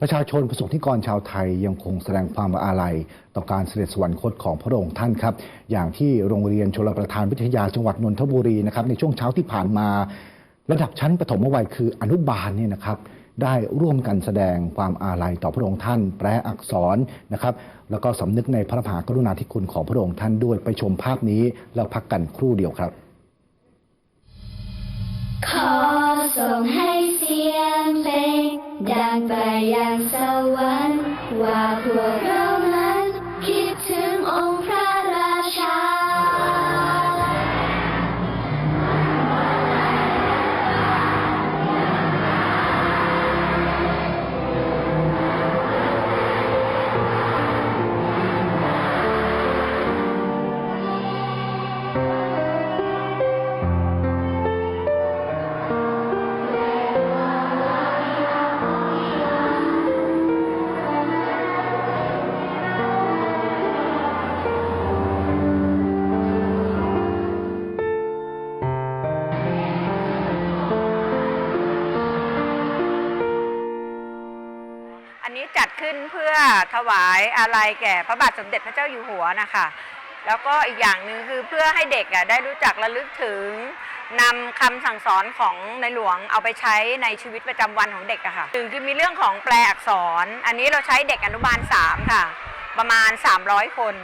ประชาชนประสงค์นิกรชาวไทยยังคงแสดงความอาลัย ต่อการเสด็จสวรรคตของพระองค์ท่านครับ อย่างที่โรงเรียนชลประทานวิทยาจังหวัดนนทบุรีนะครับในช่วงเช้าที่ผ่านมา ระดับชั้นปฐมวัยคืออนุบาลเนี่ยนะครับได้ร่วมกันแสดงความอาลัยต่อพระองค์ท่าน แปลอักษรนะครับ แล้วก็สำนึกในพระมหากรุณาธิคุณของพระองค์ท่านด้วยไปชมภาพนี้แล้วพักกันครู่เดียวครับ ขอส่งให้เสียงเพลง ดังไปยังสวรรค์ว่าพวกเรา นี้จัดขึ้นเพื่อถวายอาลัยแก่พระบาทสมเด็จพระเจ้าอยู่หัวนะคะแล้วก็อีกอย่างหนึ่งคือเพื่อให้เด็กอะได้รู้จักระลึกถึงนำคำสั่งสอนของในหลวงเอาไปใช้ในชีวิตประจำวันของเด็กอะค่ะหนึ่งคือมีเรื่องของแปลอักษร อันนี้เราใช้เด็กอนุบาล 3 ค่ะ ประมาณ 300 คน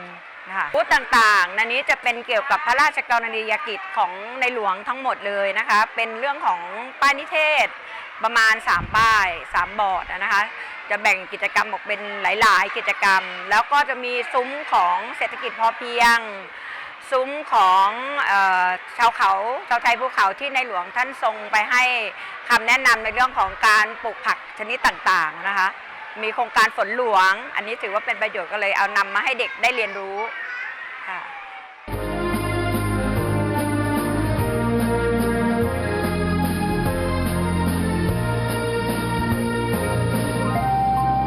นะคะพูดต่างๆอันนี้จะเป็นเกี่ยวกับพระราชกรณียกิจของในหลวงทั้งหมดเลยนะคะ เป็นเรื่องของป้ายนิเทศประมาณ 3 ป้าย 3 บอร์ดนะคะ จะแบ่งกิจกรรมออกเป็นหลาย ๆ กิจกรรม แล้วก็จะมีซุ้มของเศรษฐกิจพอเพียง ซุ้มของออชาวเขาชาวไทยภูเขาที่ในหลวงท่านทรงไปให้คำแนะนำในเรื่องของการปลูกผักชนิดต่าง ๆ นะคะ มีโครงการฝนหลวง อันนี้ถือว่าเป็นประโยชน์ก็เลยเอานำมาให้เด็กได้เรียนรู้ค่ะ